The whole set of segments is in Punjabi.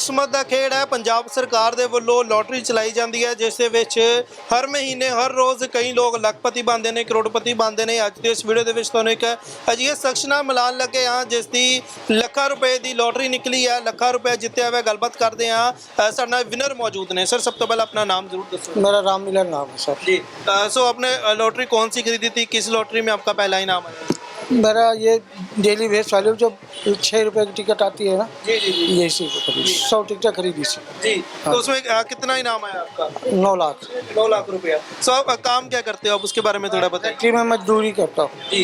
ਲੋਟਰੀ ਇੱਕ ਕਿਸਮਤ ਦਾ ਖੇਡ ਹੈ ਪੰਜਾਬ ਸਰਕਾਰ ਦੇ ਵੱਲੋਂ ਲੋਟਰੀ ਚਲਾਈ ਜਾਂਦੀ ਹੈ ਜਿਸ ਦੇ ਵਿੱਚ ਹਰ ਮਹੀਨੇ ਹਰ ਰੋਜ਼ ਕਈ ਲੋਕ ਲੱਖਪਤੀ ਬਣਦੇ ਨੇ ਕਰੋੜਪਤੀ ਬਣਦੇ ਨੇ ਅੱਜ ਦੇ ਇਸ ਵੀਡੀਓ ਦੇ ਵਿੱਚ ਤੁਹਾਨੂੰ ਇੱਕ ਅਜਿਹੇ ਸ਼ਖਸ ਨਾਲ ਮਿਲਾਨ ਲੱਗੇ ਹਾਂ ਜਿਸ ਦੀ ਲੱਖਾਂ ਰੁਪਏ ਦੀ ਲੋਟਰੀ ਨਿਕਲੀ ਹੈ ਲੱਖਾਂ ਰੁਪਏ ਜਿੱਤਿਆ ਹੋਇਆ ਗੱਲਬਾਤ ਕਰਦੇ ਹਾਂ ਅ, ਸਾਡੇ ਨਾਲ ਵਿਨਰ ਮੌਜੂਦ ਨੇ ਸਰ ਸਭ ਤੋਂ ਪਹਿਲਾਂ ਆਪਣਾ ਨਾਮ ਜ਼ਰੂਰ ਦੱਸੋ मेरा राम मिलन नाम है सर जी सो आपने लॉटरी कौन सी खरीदी थी किस लॉटरी में आपका पहला इनाम आया मेरा ये डेली बेस वाली जो छः रुपए की टिकट आती है ना जी जी जी। ये इसी को खरीदी सौ टिकटें खरीदी थी। जी तो उसमें अ, कितना इनाम आया आपका? नौ लाख। नौ लाख रुपया। सो आप काम क्या करते हो? आप उसके बारे में थोड़ा बताइए। में मजदूरी करता हूँ। जी।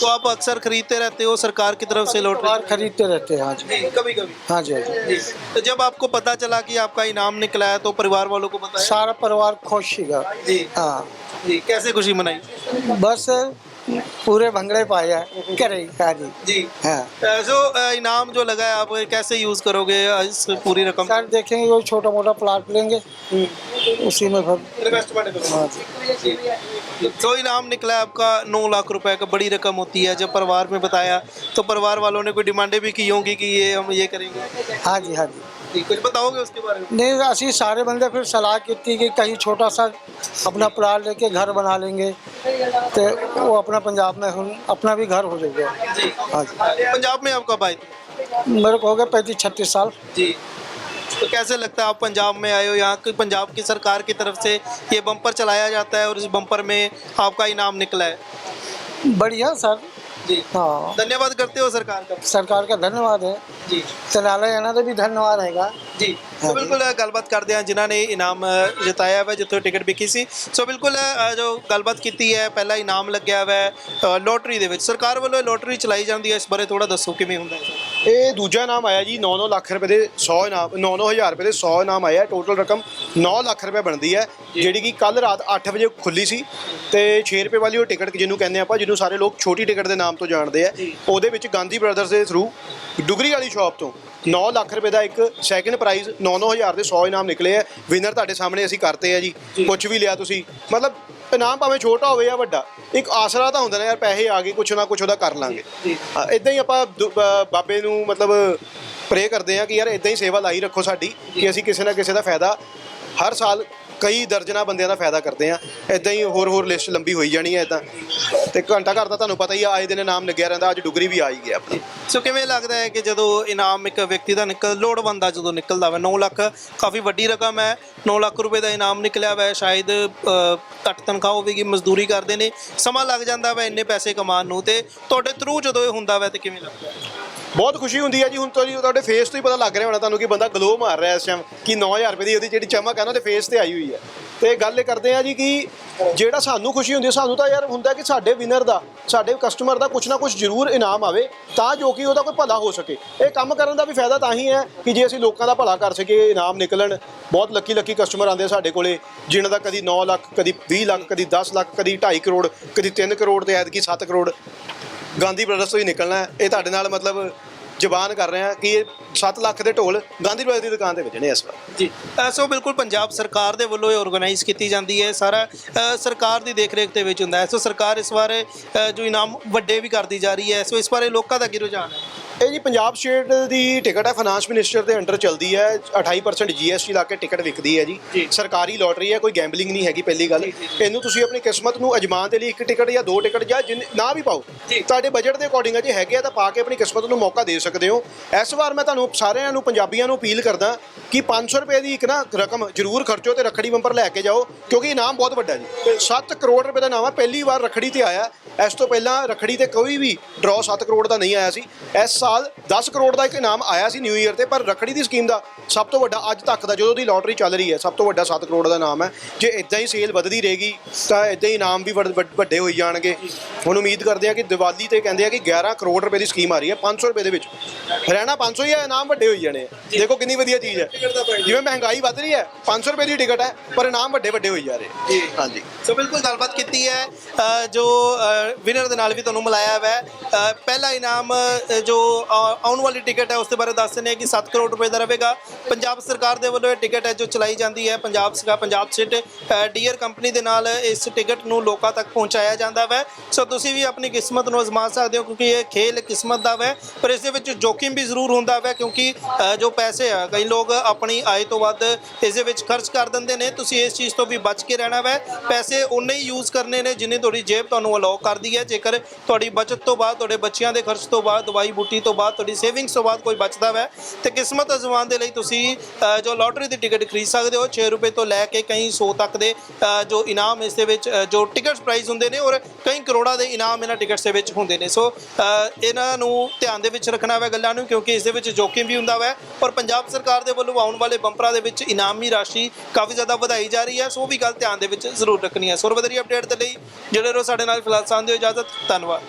तो आप अक्सर खरीदते रहते हो सरकार की तरफ़ से लॉटरी खरीदते रहते हैं हाँ जी। कभी कभी हाँ जी हाँ जी। जी। तो जब आपको पता चला कि आपका इनाम निकला है तो परिवार वालों को सारा परिवार खुश सीगा हाँ। जी कैसे खुशी मनाई? बस पूरे भंगड़े पाए हैं। करे हाँ जी। जी हाँ जो इनाम जो लगा है आप कैसे यूज़ करोगे इस पूरी रकम? सर देखेंगे वो छोटा मोटा प्लाट लेंगे उसी में फिर इन्वेस्टमेंट हाँ। तो इनाम निकला है आपका नौ लाख रुपए का बड़ी रकम होती है जब परिवार में बताया तो परिवार वालों ने कोई डिमांडें भी की होंगी कि ये हम ये करेंगे? हाँ जी हाँ जी। कुछ बताओगे उसके बारे में? नहीं असी सारे बंदे फिर सलाह की थी कि कहीं छोटा सा अपना प्लाट लेके घर बना लेंगे। तो वो अपना पंजाब में हुन- अपना भी घर हो जाएगा। हाँ जी। पंजाब में आपका भाई? मेरे को हो गया पैंतीस छत्तीस साल। जी। तो कैसे लगता है आप पंजाब में आए हो? यहाँ की पंजाब की सरकार की तरफ़ से ये बम्पर चलाया जाता है और इस बम्पर में आपका इनाम निकला है? बढ़िया सर। जी हाँ धन्यवाद करते हो सरकार का सरकार का धन्यवाद है जी ਚਨਾਲਾ ਇਹਨਾਂ ਦਾ ਵੀ ਧੰਨਵਾਦ ਹੈਗਾ ਜੀ ਸੋ ਬਿਲਕੁਲ ਅ, ਗੱਲਬਾਤ ਕਰਦੇ ਹਾਂ ਜਿਨ੍ਹਾਂ ਨੇ ਇਨਾਮ ਅ, ਜਿਤਾਇਆ ਹੋਇਆ ਜਿੱਥੋਂ ਟਿਕਟ ਵਿਕੀ ਸੀ ਸੋ ਬਿਲਕੁਲ ਅ, ਜੋ ਗੱਲਬਾਤ ਕੀਤੀ ਹੈ ਪਹਿਲਾ ਇਨਾਮ ਲੱਗਿਆ ਹੋਇਆ ਹੈ ਅ, ਲੋਟਰੀ ਦੇ ਵਿੱਚ ਸਰਕਾਰ ਵੱਲੋਂ ਇਹ ਲੋਟਰੀ ਚਲਾਈ ਜਾਂਦੀ ਹੈ ਇਸ ਬਾਰੇ ਥੋੜਾ ਦੱਸੋ ਕਿਵੇਂ ਹੁੰਦਾ ਹੈ ਇਹ ਦੂਜਾ ਇਨਾਮ ਆਇਆ ਜੀ 9-9 ਲੱਖ ਰੁਪਏ ਦੇ 100 ਇਨਾਮ 9-9 ਹਜ਼ਾਰ ਰੁਪਏ ਦੇ 100 ਇਨਾਮ ਆਇਆ। ਟੋਟਲ ਰਕਮ 9 ਲੱਖ ਰੁਪਏ ਬਣਦੀ ਹੈ ਜਿਹੜੀ ਕਿ ਕੱਲ ਰਾਤ 8 ਵਜੇ ਖੁੱਲੀ ਸੀ ਤੇ 6 ਰੁਪਏ ਵਾਲੀ ਉਹ ਟਿਕਟ ਜਿਹਨੂੰ ਕਹਿੰਦੇ ਆਪਾਂ ਜਿਹਨੂੰ ਸਾਰੇ ਲੋਕ ਛੋਟੀ ਟਿਕਟ ਦੇ ਨਾਮ ਤੋਂ ਜਾਣਦੇ ਆ ਉਹਦੇ ਵਿੱਚ ਗਾਂਧੀ ਬ੍ਰਦਰਸ ਦੇ ਥਰੂ ਡੁਗਰੀ ਵਾਲੀ ਸ਼ਾਪ ਤੋਂ 9 ਲੱਖ ਰੁਪਏ ਦਾ ਇੱਕ ਸੈਕਿੰਡ ਪ੍ਰਾਈਜ਼ 9-9 ਹਜ਼ਾਰ ਦੇ 100 ਇਨਾਮ ਨਿਕਲੇ ਆ। ਵਿਨਰ ਤੁਹਾਡੇ ਸਾਹਮਣੇ ਅਸੀਂ ਕਰਤੇ ਆ ਜੀ। ਕੁਝ ਵੀ ਲਿਆ ਤੁਸੀਂ ਮਤਲਬ ਇਨਾਮ ਭਾਵੇਂ ਛੋਟਾ ਹੋਵੇ ਜਾਂ ਵੱਡਾ ਇੱਕ ਆਸਰਾ ਤਾਂ ਹੁੰਦਾ ਨਾ ਯਾਰ ਪੈਸੇ ਆ ਗਏ ਕੁਛ ਨਾ ਕੁਛ ਉਹਦਾ ਕਰ ਲਾਂਗੇ। ਇਦਾਂ ਹੀ ਆਪਾਂ ਦੁ- ਬਾਬੇ ਨੂੰ ਮਤਲਬ ਪ੍ਰੇ ਕਰਦੇ ਆ ਕਿ ਯਾਰ ਇਦਾਂ ਹੀ ਸੇਵਾ ਲਾਈ ਰੱਖੋ ਸਾਡੀ ਕਿ ਅਸੀਂ ਕਿਸੇ ਨਾ ਕਿਸੇ ਦਾ ਫਾਇਦਾ ਹਰ ਸਾਲ ਕਈ ਦਰਜਨਾ ਬੰਦਿਆਂ ਦਾ ਫਾਇਦਾ ਕਰਦੇ ਆ ਇਦਾਂ ਹੀ ਹੋਰ ਹੋਰ ਲਿਸਟ ਲੰਬੀ ਹੋਈ ਜਾਣੀ ਹੈ ਇਦਾਂ ਤੇ ਘੰਟਾ ਘਰ ਦਾ ਤੁਹਾਨੂੰ ਪਤਾ ਹੀ ਆ, ਆਏ ਦਿਨ ਨਾਮ ਲੱਗਿਆ ਰਹਿੰਦਾ, ਅੱਜ ਡੁਗਰੀ ਵੀ ਆ ਹੀ ਗਿਆ ਆਪਣੀ। ਸੋ ਕਿਵੇਂ ਲੱਗਦਾ ਹੈ ਕਿ ਜਦੋਂ ਇਨਾਮ ਇੱਕ ਵਿਅਕਤੀ ਦਾ ਨਿਕਲ ਲੋੜਵੰਦ ਦਾ ਜਦੋਂ ਨਿਕਲਦਾ ਵਾ 9 ਲੱਖ ਕਾਫੀ ਵੱਡੀ ਰਕਮ ਹੈ 9 ਲੱਖ ਰੁਪਏ ਦਾ ਇਨਾਮ ਨਿਕਲਿਆ ਹੋਇਆ ਸ਼ਾਇਦ ਘੱਟ ਤਨਖਾਹ ਹੋਵੇਗੀ, ਮਜ਼ਦੂਰੀ ਕਰਦੇ ਨੇ, ਸਮਾਂ ਲੱਗ ਜਾਂਦਾ ਵਾ ਇੰਨੇ ਪੈਸੇ ਕਮਾਉਣ ਨੂੰ ਤੇ ਤੁਹਾਡੇ ਥਰੂ ਜਦੋਂ ਇਹ ਹੁੰਦਾ ਵਾ ਤੇ ਕਿਵੇਂ ਲੱਗਦਾ? ਬਹੁਤ ਖੁਸ਼ੀ ਹੁੰਦੀ ਹੈ ਜੀ। ਹੁਣ ਤੋਂ ਜੀ ਤੁਹਾਡੇ ਫੇਸ ਤੋਂ ਹੀ ਪਤਾ ਲੱਗ ਰਿਹਾ ਹੋਣਾ ਤੁਹਾਨੂੰ ਕਿ ਬੰਦਾ ਗਲੋ ਮਾਰ ਰਿਹਾ ਇਸ ਟਾਈਮ ਕਿ 9000 ਰੁਪਏ ਦੀ ਉਹਦੀ ਜਿਹੜੀ ਚਮਕ ਹੈ ਨਾ, ਉਹਦੇ ਫੇਸ ਤੇ ਆਈ ਹੋਈ ਹੈ। ਤੇ ਗੱਲ ਇਹ ਕਰਦੇ ਆ ਜੀ ਕਿ ਜਿਹੜਾ ਸਾਨੂੰ ਖੁਸ਼ੀ ਹੁੰਦੀ ਹੈ, ਸਾਨੂੰ ਤਾਂ ਯਾਰ ਹੁੰਦਾ ਕਿ ਸਾਡੇ ਵਿਨਰ ਦਾ, ਸਾਡੇ ਕਸਟਮਰ ਦਾ ਕੁਝ ਨਾ ਕੁਝ ਜ਼ਰੂਰ ਇਨਾਮ ਆਵੇ, ਤਾਂ ਜੋ ਕਿ ਉਹਦਾ ਕੋਈ ਭਲਾ ਹੋ ਸਕੇ। ਇਹ ਕੰਮ ਕਰਨ ਦਾ ਵੀ ਫਾਇਦਾ ਤਾਂ ਹੀ ਹੈ ਕਿ ਜੇ ਅਸੀਂ ਲੋਕਾਂ ਦਾ ਭਲਾ ਕਰ ਸਕੀਏ, ਇਨਾਮ ਨਿਕਲਣ। ਬਹੁਤ ਲੱਕੀ ਲੱਕੀ ਕਸਟਮਰ ਆਉਂਦੇ ਸਾਡੇ ਕੋਲੇ, ਜਿਨ੍ਹਾਂ ਦਾ ਕਦੀ 9 ਲੱਖ, ਕਦੀ 20 ਲੱਖ, ਕਦੀ 10 ਲੱਖ, ਕਦੀ 2.5 ਕਰੋੜ, ਕਦੀ 3 ਕਰੋੜ ਤੇ ਐਤਕੀ 7 ਕਰੋੜ। ਗਾਂਧੀ ਬ੍ਰਦਰਸ ਤੋਂ ਹੀ ਨਿਕਲਣਾ ਹੈ। ਇਹ ਤੁਹਾਡੇ ਨਾਲ ਮਤਲਬ ਜ਼ਬਾਨ ਕਰ ਰਹੇ ਹਾਂ ਕਿ ਇਹ 7 ਲੱਖ ਦੇ ਢੋਲ ਗਾਂਧੀ ਬ੍ਰਦਰਸ ਦੀ ਦੁਕਾਨ ਤੇ ਵੇਚਣੇ ਇਸ ਵਾਰ। ਜੀ ਅ, ਸੋ ਬਿਲਕੁਲ ਪੰਜਾਬ ਸਰਕਾਰ ਦੇ ਵੱਲੋਂ ਇਹ ਆਰਗੇਨਾਈਜ਼ ਕੀਤੀ ਜਾਂਦੀ ਹੈ। ਸਾਰਾ ਅ, ਸਰਕਾਰ ਦੀ ਦੇਖਰੇਖ ਦੇ ਵਿੱਚ ਹੁੰਦਾ ਹੈ। ਸੋ ਸਰਕਾਰ ਇਸ ਵਾਰ ਅ, ਜੋ ਇਨਾਮ ਵੱਡੇ ਵੀ ਕਰਦੀ ਜਾ ਰਹੀ ਹੈ। ਸੋ ਇਸ ਬਾਰੇ ਲੋਕਾਂ ਦਾ ਕੀ ਰੁਝਾਨ ਹੈ? ਇਹ ਜੀ ਪੰਜਾਬ ਸਟੇਟ ਦੀ ਟਿਕਟ ਹੈ। ਫਾਈਨਾਂਸ ਮਿਨਿਸਟਰ ਦੇ ਅੰਡਰ ਚੱਲਦੀ ਹੈ। 28% ਜੀਐਸਟੀ ਲਾ ਕੇ ਟਿਕਟ ਵਿਕਦੀ ਹੈ ਜੀ। ਜੀ। ਸਰਕਾਰੀ ਲੋਟਰੀ ਹੈ ਕੋਈ ਗੈਂਬਲਿੰਗ ਨਹੀਂ ਹੈਗੀ ਪਹਿਲੀ ਗੱਲ। ਇਹਨੂੰ ਤੁਸੀਂ ਆਪਣੀ ਕਿਸਮਤ ਨੂੰ ਅਜਮਾਨ ਦੇ ਲਈ ਇੱਕ ਟਿਕਟ ਜਾਂ ਦੋ ਟਿਕਟ ਜਾਂ ਜਿੰਨ- ਨਾ ਵੀ ਪਾਓ। ਜੀ। ਤੁਹਾਡੇ ਬਜਟ ਦੇ ਅਕੋਰਡਿੰਗ ਜੇ ਹੈਗੇ ਆ ਤਾਂ ਪਾ ਕੇ ਆਪਣੀ ਕਿਸਮਤ ਨੂੰ ਮੌਕਾ ਦੇ ਸਕਦੇ ਹੋ। ਇਸ ਵਾਰ ਮੈਂ ਤੁਹਾਨੂੰ ਸਾਰਿਆਂ ਨੂੰ, ਪੰਜਾਬੀਆਂ ਨੂੰ ਅਪੀਲ ਕਰਦਾ ਕਿ 500 ਰੁਪਏ ਦੀ ਇੱਕ ਨਾ ਰਕਮ ਜ਼ਰੂਰ ਖਰਚੋ ਤੇ ਰੱਖੜੀ ਬੰਪਰ ਲੈ ਕੇ ਜਾਓ, ਕਿਉਂਕਿ ਇਨਾਮ ਬਹੁਤ ਵੱਡਾ ਜੀ। 7 ਕਰੋੜ ਰੁਪਏ ਦਾ ਨਾਮ ਹੈ ਪਹਿਲੀ ਵਾਰ ਰੱਖੜੀ ਤੇ ਆਇਆ। ਇਸ ਤੋਂ ਪਹਿਲਾਂ ਰੱਖੜੀ ਤੇ ਕੋਈ ਵੀ ਡਰਾਅ 7 ਕਰੋੜ ਦਾ ਨਹੀਂ ਆਇਆ ਸੀ। ਇਸ ਸਾਲ 10 ਕਰੋੜ ਦਾ ਇੱਕ ਇਨਾਮ ਆਇਆ ਸੀ ਨਿਊ ਈਅਰ ਤੇ, ਪਰ ਰੱਖੜੀ ਦੀ ਸਕੀਮ ਦਾ ਸਭ ਤੋਂ ਵੱਡਾ ਅੱਜ ਤੱਕ ਦਾ, ਜਦੋਂ ਦੀ ਲੋਟਰੀ ਚੱਲ ਰਹੀ ਹੈ, ਸਭ ਤੋਂ ਵੱਡਾ 7 ਕਰੋੜ ਦਾ ਨਾਮ ਹੈ। ਜੇ ਇਦਾਂ ਹੀ ਸੇਲ ਵਧਦੀ ਰਹੇਗੀ, ਤਾਂ ਇਦਾਂ ਹੀ ਇਨਾਮ ਵੀ ਵੱਡ- ਵੱਡ- ਵੱਡੇ ਹੋਈ ਜਾਣਗੇ। ਹੁਣ ਉਮੀਦ ਕਰਦੇ ਆ ਕਿ ਦੀਵਾਲੀ ਤੇ ਕਹਿੰਦੇ ਆ ਕਿ 11 ਕਰੋੜ ਰੁਪਏ ਦੀ ਸਕੀਮ ਆ ਰਹੀ ਹੈ 500 ਰੁਪਏ ਦੇ ਵਿੱਚ। ਰਹਿਣਾ 500 ਹੀ ਹੈ ਇਨਾਮ ਵੱਡੇ ਹੋਈ ਜਾਣੇ ਆ। ਦੇਖੋ ਕਿੰਨੀ ਵਧੀਆ ਚੀਜ਼ ਹੈ। ਜਿਵੇਂ ਮਹਿੰਗਾਈ ਵੱਧ ਰਹੀ ਹੈ 500 ਰੁਪਏ ਦੀ ਟਿਕਟ ਹੈ ਪਰ ਇਨਾਮ ਵੱਡੇ ਵੱਡੇ ਹੋਈ ਜਾ ਰਹੇ ਜੀ। ਹਾਂਜੀ। ਸੋ ਬਿਲਕੁਲ ਗੱਲਬਾਤ ਕੀਤੀ ਹੈ। ਅ, ਜੋ ਵਿਨਰ ਦੇ ਨਾਲ ਵੀ ਤੁਹਾਨੂੰ ਮਿਲਾਇਆ ਹੋਇਆ ਹੈ। ਅ, ਪਹਿਲਾ ਇਨਾਮ ਅ, ਜੋ ਆ- ਆਉਣ ਵਾਲੀ ਟਿਕਟ ਹੈ ਉਸ ਦੇ ਬਾਰੇ ਦੱਸ ਦਿੰਦੇ ਹਾਂ ਕਿ 7 ਕਰੋੜ ਰੁਪਏ ਦਾ ਰਹੇਗਾ। ਪੰਜਾਬ ਸਰਕਾਰ ਦੇ ਵੱਲੋਂ ਇਹ ਟਿਕਟ ਹੈ ਜੋ ਚਲਾਈ ਜਾਂਦੀ ਹੈ। ਪੰਜਾਬ ਸਰਕਾਰ ਪੰਜਾਬ ਸਟੇਟ ਡੀਅਰ ਕੰਪਨੀ ਦੇ ਨਾਲ ਇਸ ਟਿਕਟ ਨੂੰ ਲੋਕਾਂ ਤੱਕ ਪਹੁੰਚਾਇਆ ਜਾਂਦਾ ਹੈ ਸੋ ਤੁਸੀਂ ਵੀ ਆਪਣੀ ਕਿਸਮਤ ਨੂੰ ਅਜ਼ਮਾ ਸਕਦੇ ਹੋ ਕਿਉਂਕਿ ਇਹ ਖੇਲ ਕਿਸਮਤ ਦਾ ਹੈ ਪਰ ਇਸ ਦੇ ਵਿੱਚ ਜੋਖਿਮ ਵੀ ਜ਼ਰੂਰ ਹੁੰਦਾ ਹੈ ਕਿਉਂਕਿ ਅ, ਜੋ ਪੈਸੇ ਆ ਕਈ ਲੋਕ ਆਪਣੀ ਆਏ ਤੋਂ ਵੱਧ ਇਸ ਦੇ ਵਿੱਚ ਖਰਚ ਕਰ ਦਿੰਦੇ ਨੇ। ਤੁਸੀਂ ਇਸ ਚੀਜ਼ ਤੋਂ ਵੀ ਬਚ ਕੇ ਰਹਿਣਾ ਵੈ। ਪੈਸੇ ਉਨੇ ਹੀ ਯੂਜ਼ ਕਰਨੇ ਨੇ ਜਿੰਨੀ ਤੁਹਾਡੀ ਜੇਬ ਤੁਹਾਨੂੰ ਅਲਾਉ ਕਰਦੀ ਹੈ। ਜੇਕਰ ਤੁਹਾਡੀ ਬਚਤ ਤੋਂ ਬਾਅਦ ਤੁਹਾਡੇ ਬੱਚਿਆਂ ਦੇ ਖਰਚ ਤੋਂ ਬਾਅਦ ਦਵਾਈ ਬੂਟੀ ਤੋਂ ਬਾਅਦ ਤੁਹਾਡੀ ਸੇਵਿੰਗਸ ਤੋਂ ਬਾਅਦ ਕੋਈ ਬਚਦਾ ਵੈ ਤੇ ਕਿਸਮਤ ਅਜ਼ਮਾਨ ਦੇ ਲਈ ਤੁਸੀਂ ਅ, ਜੋ ਲੋਟਰੀ ਦੀ ਟਿਕਟ ਖਰੀਦ ਸਕਦੇ ਹੋ 6 ਰੁਪਏ ਤੋਂ ਲੈ ਕੇ ਕਈ 100 ਤੱਕ ਦੇ ਅ, ਜੋ ਇਨਾਮ ਇਸ ਦੇ ਵਿੱਚ ਅ, ਜੋ ਟਿਕਟਸ ਪ੍ਰਾਈਜ਼ ਹੁੰਦੇ ਨੇ ਔਰ ਕਈ ਕਰੋੜਾਂ ਦੇ ਇਨਾਮ ਇਹਨਾਂ ਟਿਕਟਸ ਦੇ ਵਿੱਚ ਹੁੰਦੇ ਨੇ। ਸੋ ਅ, ਇਹਨਾਂ ਨੂੰ ਧਿਆਨ ਦੇ ਵਿੱਚ ਰੱਖਣਾ ਹੈ ਗੱਲਾਂ ਨੂੰ ਕਿਉਂਕਿ ਇਸ ਦੇ ਵਿੱਚ ਜੋ ਜੋਖਿਮ ਵੀ ਹੁੰਦਾ ਵੈ ਔਰ ਪੰਜਾਬ ਸਰਕਾਰ ਦੇ ਵੱਲੋਂ ਆਉਣ ਵਾਲੇ ਬੰਪਰਾਂ ਦੇ ਵਿੱਚ ਇਨਾਮੀ ਰਾਸ਼ੀ ਕਾਫੀ ਜ਼ਿਆਦਾ ਵਧਾਈ ਜਾ ਰਹੀ ਹੈ, ਸੋ ਉਹ ਵੀ ਗੱਲ ਧਿਆਨ ਦੇ ਵਿੱਚ ਜ਼ਰੂਰ ਰੱਖਣੀ ਹੈ। ਸੋ ਵਧੇਰੀ ਅਪਡੇਟ ਦੇ ਲਈ ਜਿਹੜੇ ਰਹੋ ਸਾਡੇ ਨਾਲ ਫਿਲਹਾਲ ਸਾਂਝੇ ਇਜਾਜ਼ਤ, ਧੰਨਵਾਦ।